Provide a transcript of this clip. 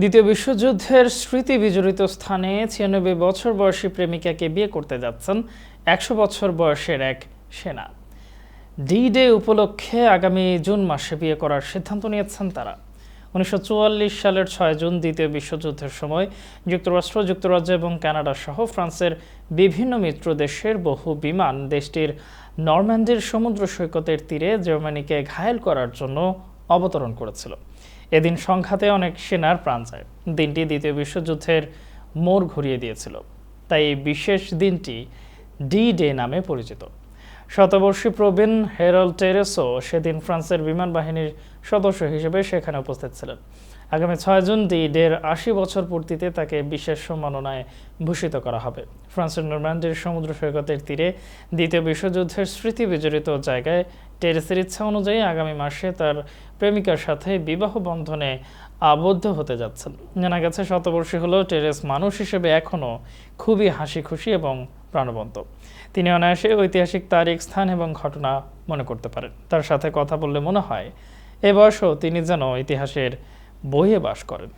দ্বিতীয় বিশ্বযুদ্ধের স্মৃতি বিজড়িত স্থানে ছিয়ানব্বই বছর বয়সী প্রেমিকাকে বিয়ে করতে যাচ্ছেন একশো বছর বয়সের এক সেনা। ডি ডে উপলক্ষে আগামী জুন মাসে বিয়ে করার সিদ্ধান্ত নিয়েছেন তারা। উনিশশো চুয়াল্লিশ সালের ছয় জুন দ্বিতীয় বিশ্বযুদ্ধের সময় যুক্তরাষ্ট্র, যুক্তরাজ্য এবং কানাডা সহ ফ্রান্সের বিভিন্ন মিত্র দেশের বহু বিমান দেশটির নরম্যান্ডির সমুদ্র সৈকতের তীরে জার্মানিকে ঘায়েল করার জন্য অবতরণ করেছিল। এদিন সংঘাতে অনেক সেনার প্রাণ যায়। দিনটি দ্বিতীয় বিশ্বযুদ্ধের মোড় ঘুরিয়ে দিয়েছিল। তাই এই বিশেষ দিনটি ডি ডে নামে পরিচিত। শতবর্ষী প্রবীণ হেরল টেরেসো সেদিন ফ্রান্সের বিমান বাহিনীর সদস্য হিসেবে সেখানে উপস্থিত ছিলেন। আগামী ছয় জুন ডি ডের আশি বছর পূর্তিতে তাকে বিশেষ সম্মাননায় ভূষিত করা হবে। ফ্রান্সের নরম্যান্ডির সমুদ্র সৈকতের তীরে দ্বিতীয় বিশ্বযুদ্ধের স্মৃতি বিজড়িত জায়গায় টেরেসের ইচ্ছা অনুযায়ী আগামী মাসে তার প্রেমিকার সাথে বিবাহ বন্ধনে আবদ্ধ হতে যাচ্ছেন। জানা গেছে, শতবর্ষী হলেও টেরেস মানুষ হিসেবে এখনও খুবই হাসি খুশি এবং প্রাণবন্ত। তিনি অনায়াসে ঐতিহাসিক তারিখ, স্থান এবং ঘটনা মনে করতে পারেন। তার সাথে কথা বললে মনে হয়, এ বয়সেও তিনি যেন ইতিহাসের বইয়ে বাস করেন।